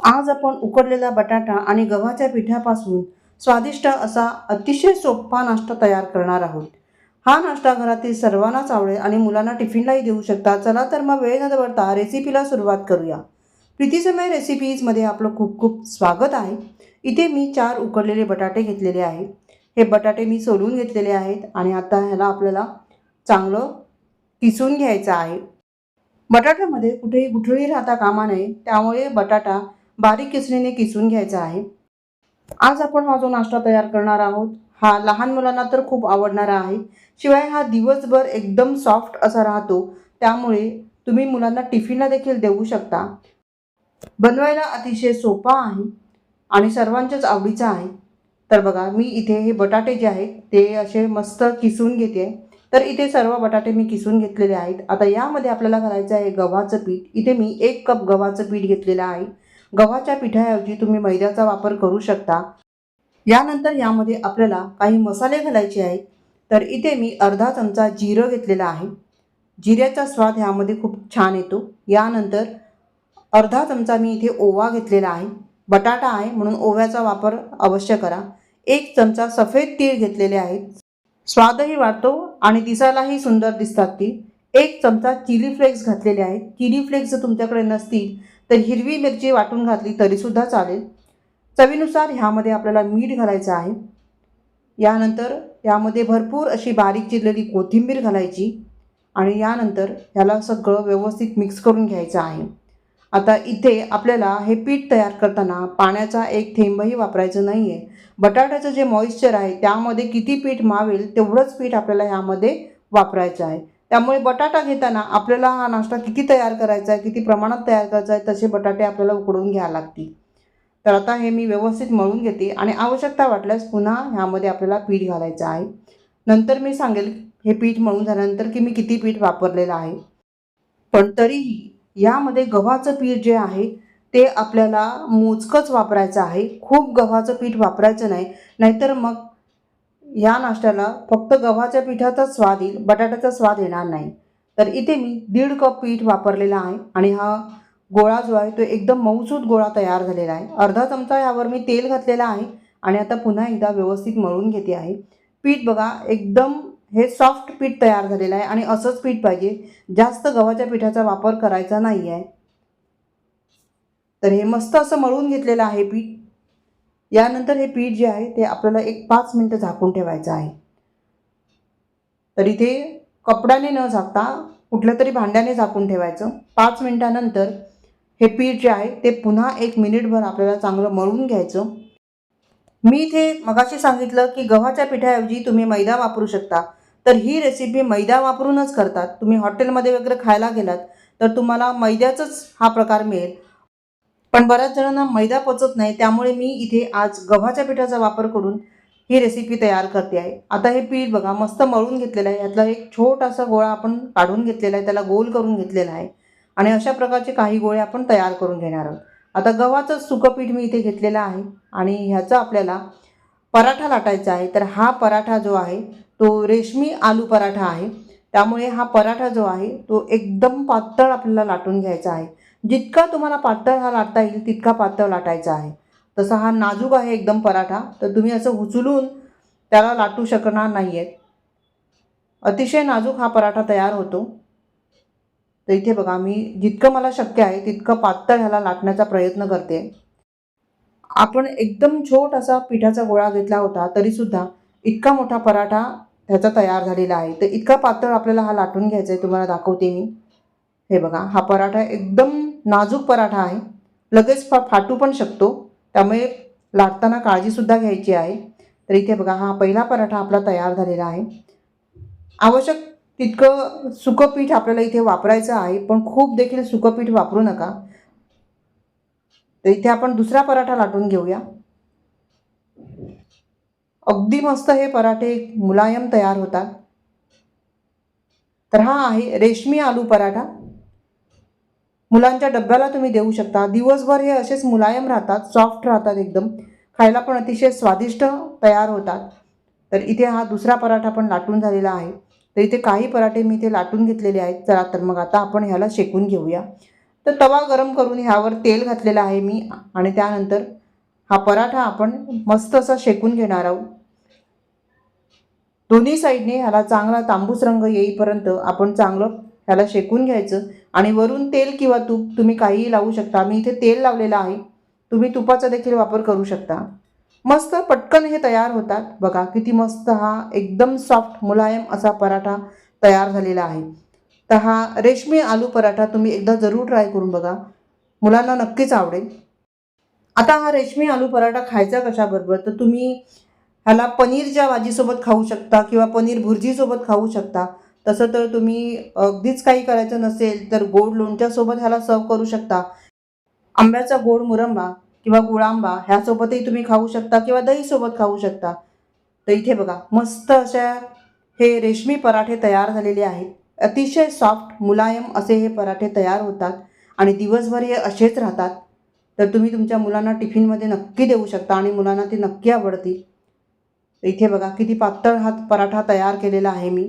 आज आपण उकडलेला बटाटा आणि गव्हाच्या पिठापासून स्वादिष्ट असा अतिशय सोपा नाश्ता तयार करणार आहोत. हा नाश्ता घरातील सर्वांनाच आवडेल आणि मुलांना टिफिनलाही देऊ शकता. चला तर मग वेळ न दवडता रेसिपीला सुरुवात करूया. प्रीतीसमय रेसिपीजमध्ये आपलं खूप खूप स्वागत आहे. इथे मी चार उकडलेले बटाटे घेतलेले आहेत हे बटाटे मी सोलून घेतलेले आहेत आणि आता ह्याला आपल्याला चांगलं किसून घ्यायचं आहे. बटाट्यामध्ये कुठेही गुठळी राहता कामा नये. त्यामुळे बटाटा बारीक किसणीने किसून घ्यायचा आहे. आज आपण हा जो नाश्ता तयार करणार आहोत हा लहान मुलांना तर खूप आवडणारा आहे. शिवाय हा दिवसभर एकदम सॉफ्ट असा राहतो. त्यामुळे तुम्ही मुलांना टिफिनला देखील देऊ शकता. बनवायला अतिशय सोपा आहे आणि सर्वांच्याच आवडीचा आहे. तर बघा मी इथे हे बटाटे जे आहेत ते असे मस्त किसून घेते. तर इथे सर्व बटाटे मी किसून घेतलेले आहेत. आता यामध्ये आपल्याला घालायचं आहे गव्हाचं पीठ. इथे मी एक कप गव्हाचं पीठ घेतलेलं आहे. गव्हाच्या पिठाऐवजी तुम्ही मैद्याचा वापर करू शकता. यानंतर यामध्ये आपल्याला काही मसाले घालायचे आहेत. तर इथे मी अर्धा चमचा जिरं घेतलेला आहे. जिऱ्याचा स्वाद ह्यामध्ये खूप छान येतो. यानंतर अर्धा चमचा मी इथे ओवा घेतलेला आहे. बटाटा आहे म्हणून ओव्याचा वापर अवश्य करा. एक चमचा सफेद तीळ घेतलेले आहेत. स्वादही वाढतो आणि दिसायलाही सुंदर दिसतात ती. एक चमचा चिली फ्लेक्स घातलेले आहेत. चिली फ्लेक्स जर तुमच्याकडे नसतील तर हिरवी मिरची वाटून घातली तरीसुद्धा चालेल. चवीनुसार ह्यामध्ये आपल्याला मीठ घालायचं आहे. यानंतर यामध्ये भरपूर अशी बारीक चिरलेली कोथिंबीर घालायची आणि यानंतर ह्याला सगळं व्यवस्थित मिक्स करून घ्यायचं आहे. आता इथे आपल्याला हे पीठ तयार करताना पाण्याचा एक थेंबही वापरायचं नाही आहे बटाट्याचं जे मॉइश्चर आहे त्यामध्ये किती पीठ मावेल तेवढंच पीठ आपल्याला ह्यामध्ये वापरायचं आहे. त्यामुळे बटाटा घेताना आपल्याला हा नाश्ता किती तयार करायचा आहे किती प्रमाणात तयार करायचा आहे तसे बटाटे आपल्याला उकडून घ्यावे लागतील. तर आता हे मी व्यवस्थित मळून घेते आणि आवश्यकता वाटल्यास पुन्हा ह्यामध्ये आपल्याला पीठ घालायचं आहे. नंतर मी सांगेल हे पीठ मळून झाल्यानंतर की मी किती पीठ वापरलेलं आहे. पण तरीही यामध्ये गव्हाचं पीठ जे आहे ते आपल्याला मोजकंच वापरायचं आहे. खूप गव्हाचं पीठ वापरायचं नाही नाहीतर मग या नाश्त्याला फक्त गव्हाच्या पिठाचाच स्वाद येईल बटाट्याचा स्वाद येणार नाही. तर इथे मी दीड कप पीठ वापरलेला आहे आणि हा गोळा जो आहे तो एकदम मऊसूत गोळा तयार झालेला आहे. अर्धा चमचा यावर मी तेल घातलेला आहे आणि आता पुन्हा एकदा व्यवस्थित मळून घेते आहे. पीठ बघा एकदम हे सॉफ्ट पीठ तयार झालेलं आहे आणि असंच पीठ पाहिजे. जास्त गव्हाच्या पिठाचा वापर करायचा नाही आहे तर हे मस्त असं मळून घेतलेलं आहे पीठ. यानंतर हे पीठ जे आहे ते आपल्याला एक पाच मिनटं झाकून ठेवायचं आहे. तर इथे कपड्याने न झाकता कुठल्या तरी भांड्याने झाकून ठेवायचं. पाच मिनटानंतर हे पीठ जे आहे ते पुन्हा एक मिनिटभर आपल्याला चांगलं मळून घ्यायचं. मी इथे मगाशी सांगितलं की गव्हाच्या पिठाऐवजी तुम्ही मैदा वापरू शकता. तर ही रेसिपी मैदा वापरूनच करतात. तुम्ही हॉटेलमध्ये वगैरे खायला गेलात तर तुम्हाला मैद्याचाच हा प्रकार मिळेल. पण बऱ्याच जणांना मैदा पचत नाही त्यामुळे मी इथे आज गव्हाच्या पिठाचा वापर करून ही रेसिपी तयार करते आहे. आता हे पीठ बघा मस्त मळून घेतलेलं आहे. यातला एक छोटासा गोळा आपण काढून घेतलेला आहे त्याला गोल करून घेतलेला आहे. आणि अशा प्रकारचे काही गोळे आपण तयार करून घेणार आहोत. आता गव्हाचं सुकं पीठ मी इथे घेतलेलं आहे आणि ह्याचा आपल्याला पराठा लाटायचा आहे. तर हा पराठा जो आहे तो रेशमी आलू पराठा आहे. त्यामुळे हा पराठा जो आहे तो एकदम पातळ आपल्याला लाटून घ्यायचा आहे. जितका तुम्हाला पातळ हा लाटता येईल तितका पातळ लाटायचा आहे. तसा हा नाजूक आहे एकदम पराठा. तर तुम्ही असं उचलून त्याला लाटू शकणार नाही आहेत अतिशय नाजूक हा पराठा तयार होतो. तर इथे बघा मी जितकं मला शक्य आहे तितकं पातळ ह्याला लाटण्याचा प्रयत्न करते. आपण एकदम छोटासा पिठाचा गोळा घेतला होता तरीसुद्धा इतका मोठा पराठा ह्याचा तयार झालेला आहे. तर इतका पातळ आपल्याला हा लाटून घ्यायचा आहे तुम्हाला दाखवते मी. हे बघा हा पराठा एकदम नाजूक पराठा आहे. लगेच फा फाटू पण शकतो. त्यामुळे लाटताना काळजीसुद्धा घ्यायची आहे. तर इथे बघा हा पहिला पराठा आपला तयार झालेला आहे. आवश्यक तितकं सुकं पीठ आपल्याला इथे वापरायचं आहे पण खूप देखील सुकं पीठ वापरू नका. तर इथे आपण दुसरा पराठा लाटून घेऊया. अगदी मस्त हे पराठे मुलायम तयार होतात. तर हा आहे रेशमी आलू पराठा. मुलांच्या डब्याला तुम्ही देऊ शकता. दिवसभर हे असेच मुलायम राहतात सॉफ्ट राहतात एकदम. खायला पण अतिशय स्वादिष्ट तयार होतात. तर इथे हा दुसरा पराठा पण लाटून झालेला आहे. तर इथे काही पराठे मी इथे लाटून घेतलेले आहेत. चला तर मग आता आपण ह्याला शेकून घेऊया. तर तवा गरम करून ह्यावर तेल घातलेलं आहे मी आणि त्यानंतर हा पराठा आपण मस्त असा शेकून घेणार आहोत. दोन्ही साईडने ह्याला चांगला तांबूस रंग येईपर्यंत आपण चांगलं ह्याला शेकून घ्यायचं. आणि वरून तेल किंवा तूप तुम्ही काहीही लावू शकता. मी इथे तेल लावलेलं आहे. तुम्ही तुपाचा देखील वापर करू शकता. मस्त पटकन हे तयार होतात. बघा किती मस्त हा एकदम सॉफ्ट मुलायम असा पराठा तयार झालेला आहे. तर हा रेशमी आलू पराठा तुम्ही एकदा जरूर ट्राय करून बघा. मुलांना नक्कीच आवडेल. आता हा रेशमी आलू पराठा खायचा कशाबरोबर? तर तुम्ही ह्याला पनीरच्या भाजीसोबत खाऊ शकता किंवा पनीर भुर्जीसोबत खाऊ शकता. तसं तर तुम्ही अगदीच काही करायचं नसेल तर गोड लोणच्यासोबत ह्याला सर्व करू शकता. आंब्याचा गोड मुरंबा किंवा गुळांबा ह्यासोबतही तुम्ही खाऊ शकता किंवा दहीसोबत खाऊ शकता. तर इथे बघा मस्त अशा हे रेशमी पराठे तयार झालेले आहेत. अतिशय सॉफ्ट मुलायम असे हे पराठे तयार होतात आणि दिवसभर हे असेच राहतात. तर तुम्ही तुमच्या मुलांना टिफिनमध्ये नक्की देऊ शकता आणि मुलांना ते नक्की आवडतील. इथे बघा किती पातळ हा पराठा तयार केलेला आहे मी.